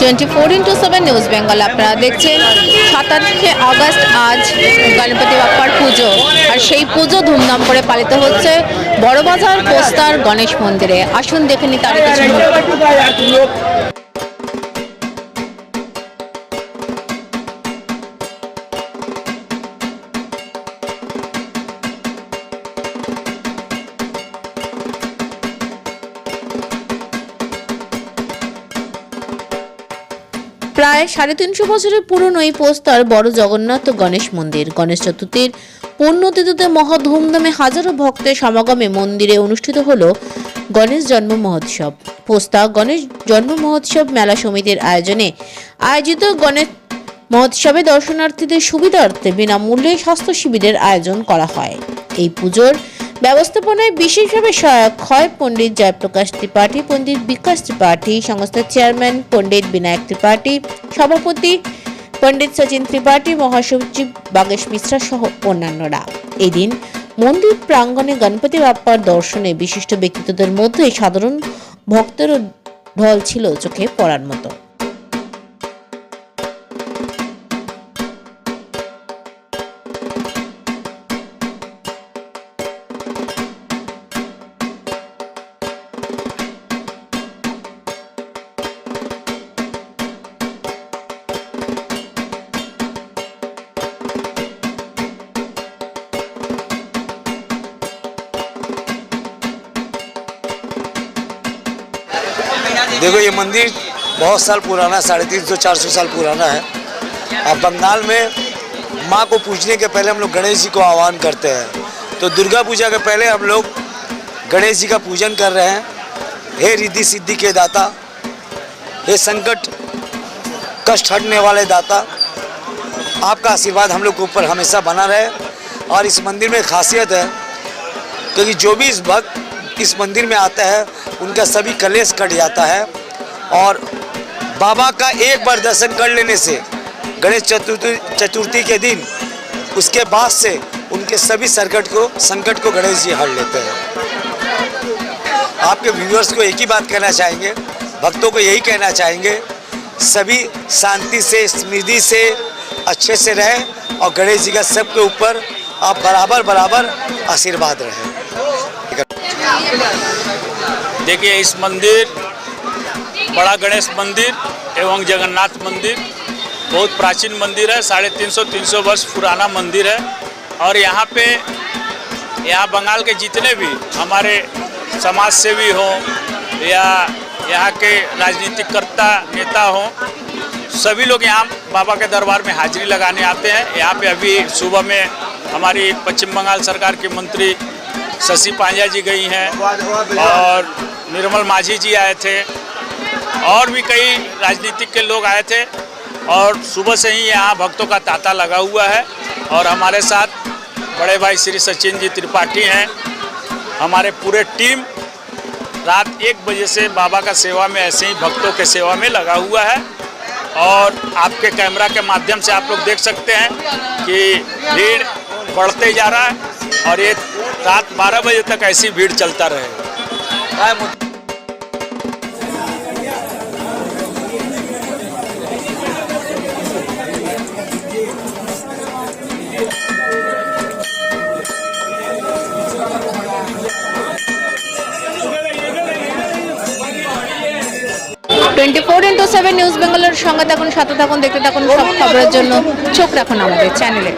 Twenty four into seven news Bengal আপনারা দেখছেন সাতাশে আগস্ট আজ গণপতি বাপ্পার পুজো। আর সেই পুজো ধুমধাম করে পালিত হচ্ছে বড়বাজার পোস্তার, গণেশ মন্দিরে। আসুন দেখে নি তার কিছু প্রায় সাড়ে তিনশো বছরের পুরনো এই পোস্তার বড় জগন্নাথ গণেশ মন্দির। গণেশ চতুর্থীর পুণ্যতিথিতে মহা ধুমধামে হাজারো ভক্তের সমাগমে মন্দিরে অনুষ্ঠিত হলো গণেশ জন্ম মহোৎসব। পোস্তা গণেশ জন্ম মহোৎসব মেলা সমিতির আয়োজনে আয়োজিত গণেশ মহোৎসবে দর্শনার্থীদের সুবিধার্থে বিনামূল্যে স্বাস্থ্য শিবিরের আয়োজন করা হয়। এই পুজোর ব্যবস্থাপনায় বিশেষভাবে সহায়ক হয় পণ্ডিত জয়প্রকাশ ত্রিপাঠী, পণ্ডিত বিকাশ ত্রিপাঠী, সংস্থার চেয়ারম্যান পণ্ডিত বিনায়ক ত্রিপাঠী, সভাপতি পণ্ডিত সচিন ত্রিপাঠী, মহাসচিব বাগেশ মিশ্রা সহ অন্যান্যরা। এদিন মন্দির প্রাঙ্গণে গণপতি বাপ্পার দর্শনে বিশিষ্ট ব্যক্তিত্বদের মধ্যে সাধারণ ভক্তেরও ঢল ছিল চোখে পড়ার মতো। देखो ये मंदिर बहुत साल पुराना साढ़े तीन सौ, चार सौ साल पुराना है। और बंगाल में माँ को पूजने के पहले हम लोग गणेश जी को आह्वान करते हैं। तो दुर्गा पूजा के पहले हम लोग गणेश जी का पूजन कर रहे हैं। हे रिद्धि सिद्धि के दाता, हे संकट कष्ट हटने वाले दाता, आपका आशीर्वाद हम लोग के ऊपर हमेशा बना रहे। और इस मंदिर में खासियत है, क्योंकि जो भी इस भक्त इस मंदिर में आता है, उनका सभी कलेश कट जाता है। और बाबा का एक बार दर्शन कर लेने से, गणेश चतुर्थी चतुर्थी के दिन, उसके बाद से उनके सभी संकट को संकट को गणेश जी हर लेते हैं। आपके व्यूअर्स को एक ही बात कहना चाहेंगे, भक्तों को यही कहना चाहेंगे, सभी शांति से, समृद्धि से, अच्छे से रहें और गणेश जी का सबके ऊपर आप बराबर बराबर आशीर्वाद रहें। देखिए, इस मंदिर, बड़ा गणेश मंदिर एवं जगन्नाथ मंदिर, बहुत प्राचीन मंदिर है, साढ़े तीन सौ तीन सौ वर्ष पुराना मंदिर है। और यहाँ पे, यहाँ बंगाल के जितने भी हमारे समाज सेवी हों या यहाँ के राजनीतिकर्ता नेता हों, सभी लोग यहाँ बाबा के दरबार में हाजिरी लगाने आते हैं। यहाँ पे अभी सुबह में हमारी पश्चिम बंगाल सरकार के मंत्री शशि पांड्या जी गई हैं और निर्मल माझी जी आए थे। और भी कई राजनीतिक के लोग आए थे। और सुबह से ही यहाँ भक्तों का तांता लगा हुआ है। और हमारे साथ बड़े भाई श्री सचिन जी त्रिपाठी हैं। हमारे पूरे टीम रात एक बजे से बाबा का सेवा में ऐसे ही भक्तों के सेवा में लगा हुआ है। और आपके कैमरा के माध्यम से आप लोग देख सकते हैं कि भीड़ बढ़ते जा रहा है। और ये रात 12 बजे तक ऐसी भीड़ चलता रहेगा twenty four into seven news বেঙ্গলের সঙ্গে থাকুন সাথে থাকুন দেখতে থাকুন সব খবরের জন্য চোখ রাখুন আমাদের চ্যানেলে